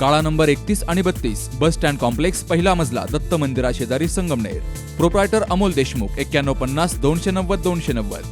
काळा नंबर एकतीस आणि बत्तीस बस स्टँड कॉम्प्लेक्स पहिला मजला दत्त मंदिरा शेजारी संगमनेर. प्रोप्रायटर अमोल देशमुख एक्क्याण्णव पन्नास दोनशे नव्वद दोनशे नव्वद.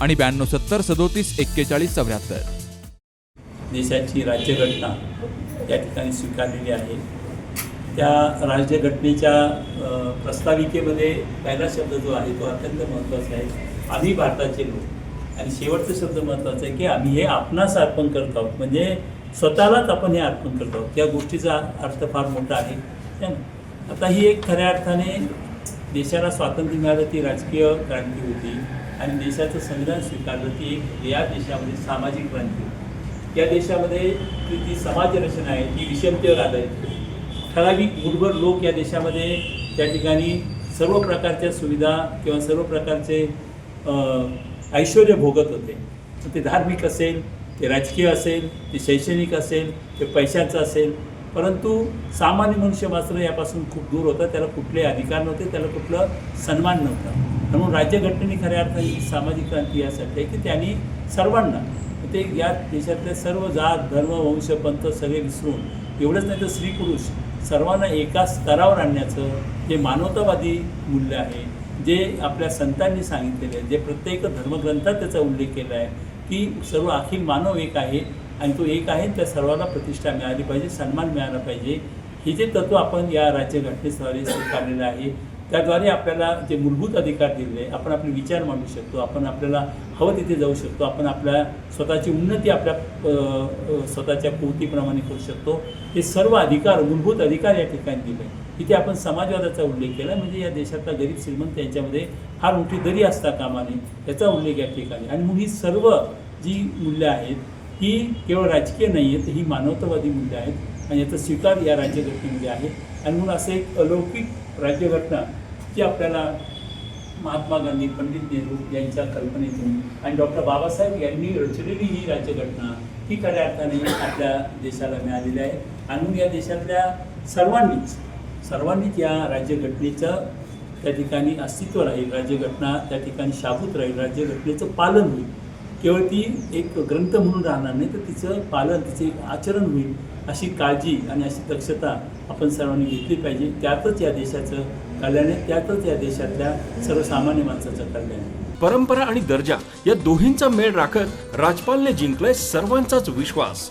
आणि ब्याण्णव सत्तर सदोतीस एक्केचाळीस चौऱ्याहत्तर. देशाची राज्यघटना या ठिकाणी स्वीकारलेली आहे. त्या राज्यघटनेच्या प्रस्ताविकेमध्ये पहिला शब्द जो आहे तो अत्यंत महत्त्वाचा आहे. आम्ही भारताचे लोक. आणि शेवटचा शब्द महत्त्वाचा आहे की आम्ही हे आपणास अर्पण करत आहोत. म्हणजे स्वतःलाच आपण हे अर्पण करत. आहोत त्या गोष्टीचा अर्थ फार मोठा आहे. आता ही एक खऱ्या अर्थाने देशाला स्वातंत्र्य मिळालं ती राजकीय क्रांती होती. आणि देशाचं संविधान स्वीकारलं ती एक या देशामध्ये सामाजिक क्रांती होती. या देशामध्ये जी ती समाज रचना आहे ती विषमतेवर आधारित होती. ठराविक मूठभर लोक या देशामध्ये त्या ठिकाणी सर्व प्रकारच्या सुविधा किंवा सर्व प्रकारचे ऐश्वर भोगत होते. ते धार्मिक असेल ते राजकीय असेल ते शैक्षणिक असेल ते पैशाचं असेल परंतु सामान्य मनुष्य मात्र यापासून खूप दूर होता त्याला कुठले अधिकार नव्हते त्याला कुठलं सन्मान नव्हता. म्हणून राज्यघटनेने खऱ्या अर्थाने सामाजिक क्रांती यासाठी आहे की त्यांनी सर्वांना ते या देशातले सर्व जात धर्म वंश पंथ सगळे विसरून एवढंच नाही तर स्त्री पुरुष सर्वांना एका स्तरावर आणण्याचं जे मानवतावादी मूल्य आहे. जे आपल्या संतांनी सांगितलेलं आहे जे प्रत्येक धर्मग्रंथात त्याचा उल्लेख केला आहे की सर्व अखिल मानव एक आहे आणि तो एक आहे त्या सर्वांना प्रतिष्ठा मिळाली पाहिजे सन्मान मिळाला पाहिजे. हे जे तत्त्व आपण या राज्यघटनेद्वारे स्वीकारलेलं आहे त्याद्वारे आपल्याला जे मूलभूत अधिकार दिलेले आहे, आपण आपले विचार मांडू शकतो आपण आपल्याला हवं तिथे जाऊ शकतो आपण आपल्या स्वतःची उन्नती आपल्या स्वतःच्या पूर्तीप्रमाणे करू शकतो. हे सर्व अधिकार मूलभूत अधिकार या ठिकाणी दिले इथे आपण समाजवादाचा उल्लेख केला. म्हणजे या देशातला गरीब श्रीमंत यांच्यामध्ये फार मोठी दरी असता कामाने याचा उल्लेख या ठिकाणी. आणि मग ही सर्व जी मूल्य आहेत ही केवळ राजकीय नाही आहेत ही मानवतावादी मूल्य आहेत आणि याचा स्वीकार या राज्यघटनेमध्ये आहे. आणि म्हणून असं एक अलौकिक राज्यघटना जी आपल्याला महात्मा गांधी पंडित नेहरू यांच्या कल्पनेतून आणि डॉक्टर बाबासाहेब यांनी रचलेली ही राज्यघटना ही खऱ्या अर्थाने आपल्या देशाला मिळालेली आहे. आणि म्हणून या देशातल्या सर्वांनीच सर्वांनीच या राज्यघटनेचं त्या ठिकाणी अस्तित्व राहील राज्यघटना त्या ठिकाणी शाबूत राहील राज्यघटनेचं पालन होईल. केवळ ती एक ग्रंथ म्हणून राहणार नाही तर तिचं पालन तिचे आचरण होईल अशी काळजी आणि अशी दक्षता आपण सर्वांनी घेतली पाहिजे. त्यातच या देशाचं कल्याण आहे त्यातच या देशातल्या सर्वसामान्य माणसाचं कल्याण आहे. परंपरा आणि दर्जा या दोन्हींचा मेळ राखत राजपालने जिंकलाय सर्वांचाच विश्वास.